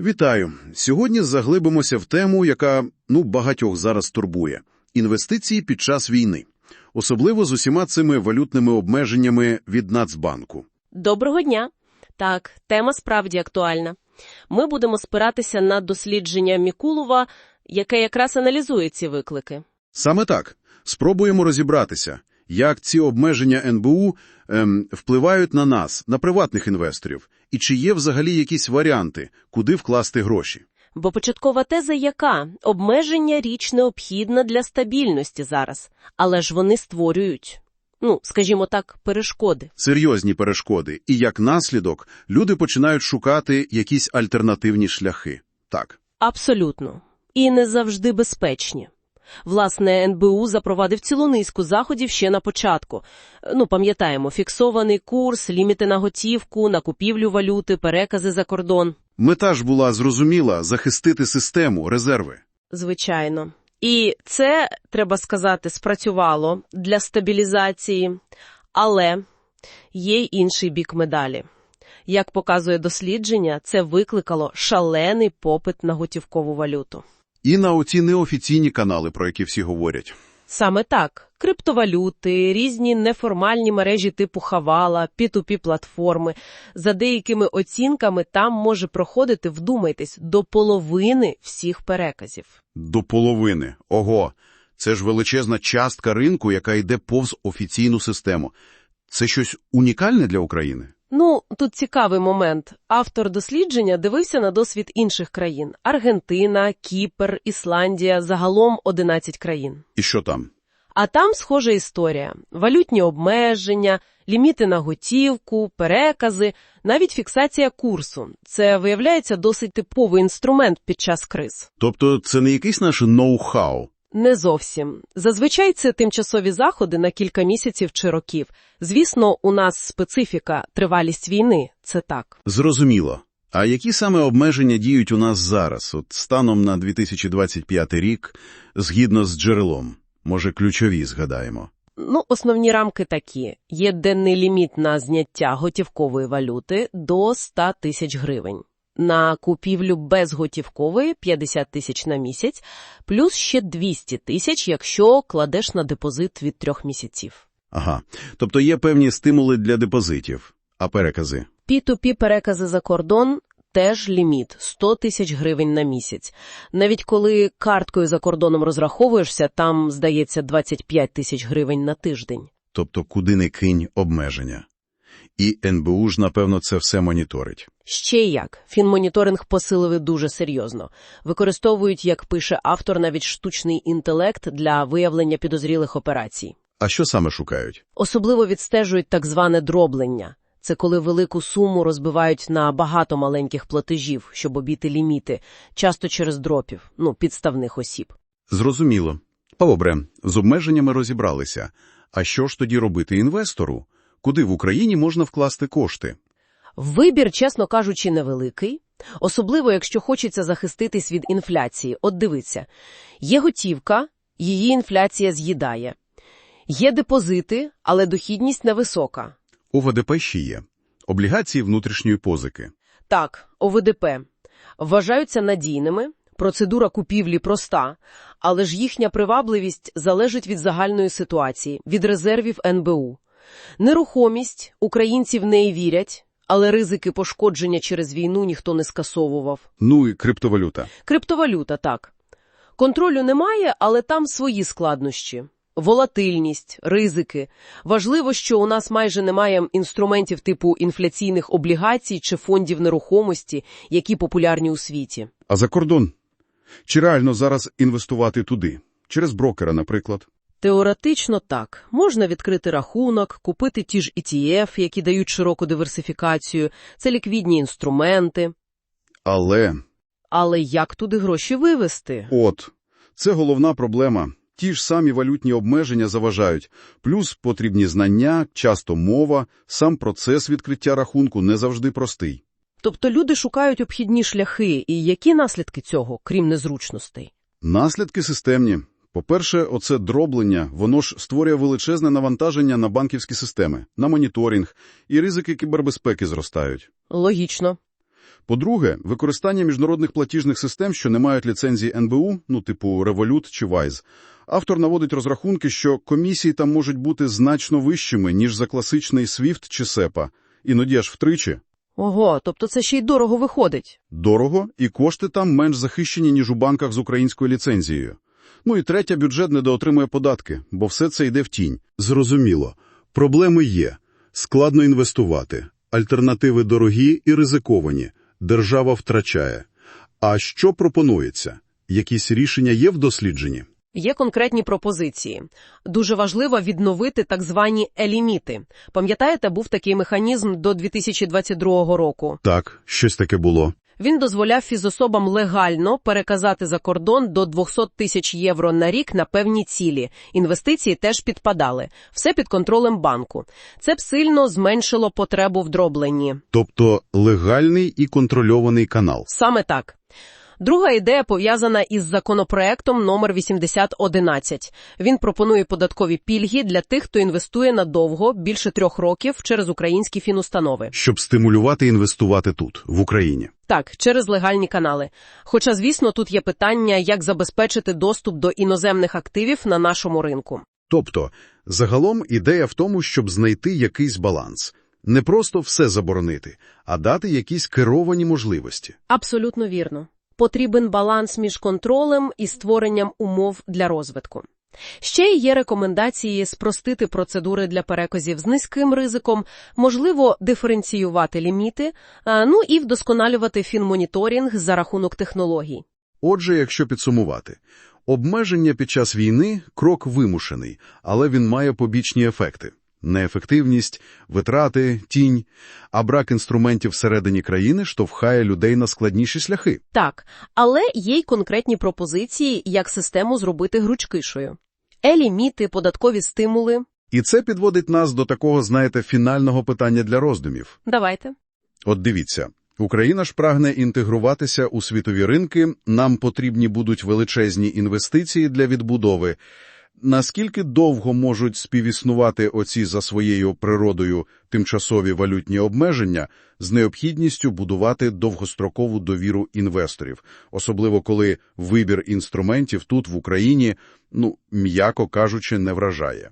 Вітаю! Сьогодні заглибимося в тему, яка ну багатьох зараз турбує – інвестиції під час війни. Особливо з усіма цими валютними обмеженнями від Нацбанку. Доброго дня! Так, тема справді актуальна. Ми будемо спиратися на дослідження Мікулова, яке якраз аналізує ці виклики. Саме так. Спробуємо розібратися, як ці обмеження НБУ ем, впливають на нас, на приватних інвесторів, і чи є взагалі якісь варіанти, куди вкласти гроші. Бо початкова теза яка? Обмеження річ необхідна для стабільності зараз, але ж вони створюють, ну, скажімо так, перешкоди. Серйозні перешкоди, і як наслідок люди починають шукати якісь альтернативні шляхи. Так. Абсолютно. І не завжди безпечні. Власне, НБУ запровадив цілу низку заходів ще на початку. Ну, пам'ятаємо, фіксований курс, ліміти на готівку, на купівлю валюти, перекази за кордон. Мета ж була зрозуміла – захистити систему, резерви. Звичайно. І це, треба сказати, спрацювало для стабілізації, але є й інший бік медалі. Як показує дослідження, це викликало шалений попит на готівкову валюту. І на оці неофіційні канали, про які всі говорять. Саме так. Криптовалюти, різні неформальні мережі типу Хавала, P2P платформи. За деякими оцінками там може проходити, вдумайтесь, до половини всіх переказів. До половини. Ого! Це ж величезна частка ринку, яка йде повз офіційну систему. Це щось унікальне для України? Ну, тут цікавий момент. Автор дослідження дивився на досвід інших країн – Аргентина, Кіпр, Ісландія, загалом 11 країн. І що там? А там схожа історія. Валютні обмеження, ліміти на готівку, перекази, навіть фіксація курсу. Це, виявляється, досить типовий інструмент під час криз. Тобто це не якийсь наш ноу-хау? Не зовсім. Зазвичай це тимчасові заходи на кілька місяців чи років. Звісно, у нас специфіка, тривалість війни – це так. Зрозуміло. А які саме обмеження діють у нас зараз, от станом на 2025 рік, згідно з джерелом? Може, ключові згадаємо? Ну, основні рамки такі. Є денний ліміт на зняття готівкової валюти до 100 тисяч гривень. На купівлю безготівкової 50 тисяч на місяць, плюс ще 200 тисяч, якщо кладеш на депозит від трьох місяців. Ага. Тобто є певні стимули для депозитів. А перекази? P2P перекази за кордон теж ліміт – 100 тисяч гривень на місяць. Навіть коли карткою за кордоном розраховуєшся, там, здається, 25 тисяч гривень на тиждень. Тобто куди не кинь обмеження. І НБУ ж, напевно, це все моніторить. Ще як. Фінмоніторинг посилили дуже серйозно. Використовують, як пише автор, навіть штучний інтелект для виявлення підозрілих операцій. А що саме шукають? Особливо відстежують так зване дроблення. Це коли велику суму розбивають на багато маленьких платежів, щоб обійти ліміти, часто через дропів, ну, підставних осіб. Зрозуміло. Добре, з обмеженнями розібралися. А що ж тоді робити інвестору? Куди в Україні можна вкласти кошти? Вибір, чесно кажучи, невеликий. Особливо, якщо хочеться захиститись від інфляції. От дивіться, є готівка, її інфляція з'їдає. Є депозити, але дохідність невисока. У ВДП ще є. Облігації внутрішньої позики. Так, ОВДП. Вважаються надійними, процедура купівлі проста, але ж їхня привабливість залежить від загальної ситуації, від резервів НБУ. Нерухомість, українці в неї вірять, але ризики пошкодження через війну ніхто не скасовував. Ну і криптовалюта. Криптовалюта, так. Контролю немає, але там свої складнощі. Волатильність, ризики. Важливо, що у нас майже немає інструментів типу інфляційних облігацій чи фондів нерухомості, які популярні у світі. А за кордон? Чи реально зараз інвестувати туди? Через брокера, наприклад? Теоретично так. Можна відкрити рахунок, купити ті ж ETF, які дають широку диверсифікацію. Це ліквідні інструменти. Але, Але як туди гроші вивести? от, це головна проблема. Ті ж самі валютні обмеження заважають. Плюс потрібні знання, часто мова, сам процес відкриття рахунку не завжди простий. Тобто люди шукають обхідні шляхи, і які наслідки цього, крім незручностей? Наслідки системні. По-перше, оце дроблення, воно ж створює величезне навантаження на банківські системи, на моніторинг, і ризики кібербезпеки зростають. Логічно. По-друге, використання міжнародних платіжних систем, що не мають ліцензії НБУ, ну типу Revolut чи Wise. Автор наводить розрахунки, що комісії там можуть бути значно вищими, ніж за класичний SWIFT чи SEPA, іноді аж втричі. Ого, тобто це ще й дорого виходить. Дорого, і кошти там менш захищені, ніж у банках з українською ліцензією. Ну і третє, бюджет недоотримує податки, бо все це йде в тінь. Зрозуміло. Проблеми є. Складно інвестувати. Альтернативи дорогі і ризиковані. Держава втрачає. А що пропонується? Якісь рішення є в дослідженні? Є конкретні пропозиції. Дуже важливо відновити так звані еліміти. Пам'ятаєте, був такий механізм до 2022 року. Так, щось таке було. Він дозволяв фізособам легально переказати за кордон до 200 тисяч євро на рік на певні цілі. Інвестиції теж підпадали. Все під контролем банку. Це б сильно зменшило потребу в дробленні. Тобто легальний і контрольований канал. Саме так. Друга ідея пов'язана із законопроектом номер 8011. Він пропонує податкові пільги для тих, хто інвестує надовго, більше трьох років, через українські фінустанови. Щоб стимулювати інвестувати тут, в Україні. Так, через легальні канали. Хоча, звісно, тут є питання, як забезпечити доступ до іноземних активів на нашому ринку. Тобто, загалом ідея в тому, щоб знайти якийсь баланс. Не просто все заборонити, а дати якісь керовані можливості. Абсолютно вірно. Потрібен баланс між контролем і створенням умов для розвитку. Ще є рекомендації спростити процедури для переказів з низьким ризиком, можливо, диференціювати ліміти, ну і вдосконалювати фінмоніторинг за рахунок технологій. Отже, якщо підсумувати, обмеження під час війни – крок вимушений, але він має побічні ефекти. Неефективність, витрати, тінь, а брак інструментів всередині країни штовхає людей на складніші шляхи. Так, але є й конкретні пропозиції, як систему зробити гручкишою. Е-ліміти, податкові стимули. І це підводить нас до такого, знаєте, фінального питання для роздумів. Давайте. От дивіться, Україна ж прагне інтегруватися у світові ринки, нам потрібні будуть величезні інвестиції для відбудови. Наскільки довго можуть співіснувати оці за своєю природою тимчасові валютні обмеження з необхідністю будувати довгострокову довіру інвесторів, особливо коли вибір інструментів тут, в Україні, ну, м'яко кажучи, не вражає?